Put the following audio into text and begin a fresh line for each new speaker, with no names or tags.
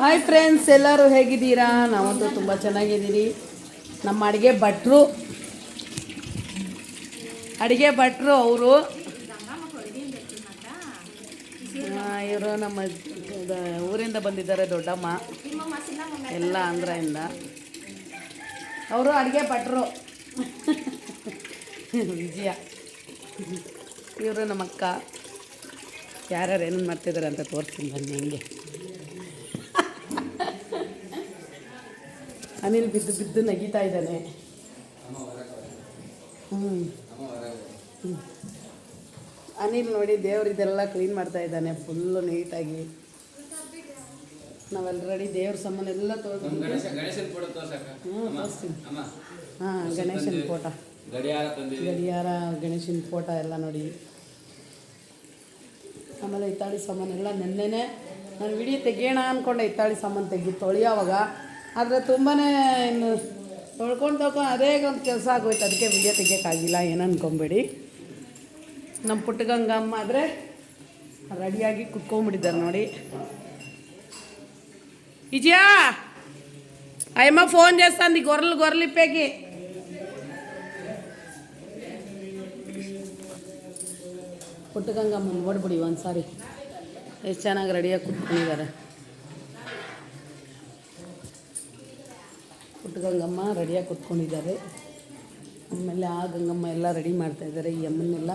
Hi friends ಎಲ್ಲರೂ ಹೇಗಿದ್ದೀರಾ? ನಾವಂತೂ ತುಂಬ ಚೆನ್ನಾಗಿದ್ದೀರಿ ನಮ್ಮ ಅಡುಗೆ ಭಟ್ರು. ಅಡುಗೆ ಭಟ್ರು ಅವರು. ಇವರು ನಮ್ಮ ಊರಿಂದ ಬಂದಿದ್ದಾರೆ ದೊಡ್ಡಮ್ಮ. ಎಲ್ಲ ಆಂಧ್ರದಿಂದ. ಅವರು ಅಡುಗೆ ಭಟ್ರು. ವಿಜಯ. ಇವರು ನಮ್ಮ ಅಕ್ಕ ಯಾರ್ಯಾರು ಏನೇನು ಮಾಡ್ತಿದ್ದಾರೆ ಅಂತ ತೋರಿಸ್ತೀನಿ ಬನ್ನಿ ಹಂಗೆ. ಅನಿಲ್ ಬಿದ್ದು ಬಿದ್ದು ನಗೀತಾ ಇದ್ದಾನೆ. ಹ್ಞೂ ಅನಿಲ್ ನೋಡಿ ದೇವ್ರಿದೆಲ್ಲ ಕ್ಲೀನ್ ಮಾಡ್ತಾ ಇದ್ದಾನೆ ಫುಲ್ಲು ನೀಟಾಗಿ ನಾವೆಲ್ರೆಡಿ ದೇವ್ರ ಸಾಮಾನು ಎಲ್ಲ ತೊಳೆದು ಹ್ಞೂ ತೋರಿಸ್ತೀನಿ. ಹಾಂ ಗಣೇಶನ ಫೋಟೋ.
ಗಡಿಯಾರ
ಗಣೇಶನ ಫೋಟೋ ಎಲ್ಲ ನೋಡಿ. ಆಮೇಲೆ ಹಿತ್ತಾಳಿ ಸಾಮಾನೆಲ್ಲ ನೆನ್ನೆನೆ ನಾನು ವಿಡಿಯೋ ತೆಗಿಯೋಣ ಅಂದ್ಕೊಂಡೆ ಹಿತ್ತಾಳಿ ಸಾಮಾನು ತೆಗಿ ತೊಳೆಯೋವಾಗ. ಆದರೆ ತುಂಬಾ ಇನ್ನು ತೊಳ್ಕೊಂಡು ತೊಳ್ಕೊಂಡು ಅದೇ ಒಂದು ಕೆಲಸ ಆಗೋಯ್ತು ಅದಕ್ಕೆ ವಿಡಿಯೋ ತೆಗಿಯೋಕ್ಕಾಗಿಲ್ಲ ಏನು ಅನ್ಕೊಂಬೇಡಿ ನಮ್ಮ ಪುಟ್ಟಗಂಗಮ್ಮ ಆದರೆ ರೆಡಿಯಾಗಿ ಕುತ್ಕೊಂಡ್ಬಿಟ್ಟಿದ್ದಾರೆ ನೋಡಿ ఇజియా అయ్యమ్మ ఫోన్ చేస్తుంది గొర్రెలు గొర్రెలు ఇప్పేకి ಪುಟ್ಟಗಂಗಮ್ಮ ನೋಡ್ಬಿಡಿ ಒಂದ್ಸಾರಿ ಎಷ್ಟು ಚೆನ್ನಾಗಿ ರೆಡಿಯಾಗಿ ಕುತ್ಕೊಂಡಿದ್ದಾರೆ ಪುಟ್ಟಗಂಗಮ್ಮ ರೆಡಿಯಾಗಿ ಕುತ್ಕೊಂಡಿದ್ದಾರೆ. ಆಮೇಲೆ ಆ ಗಂಗಮ್ಮ ಎಲ್ಲ ರೆಡಿ ಮಾಡ್ತಾಯಿದ್ದಾರೆ ಈ ಅಮ್ಮನ್ನೆಲ್ಲ.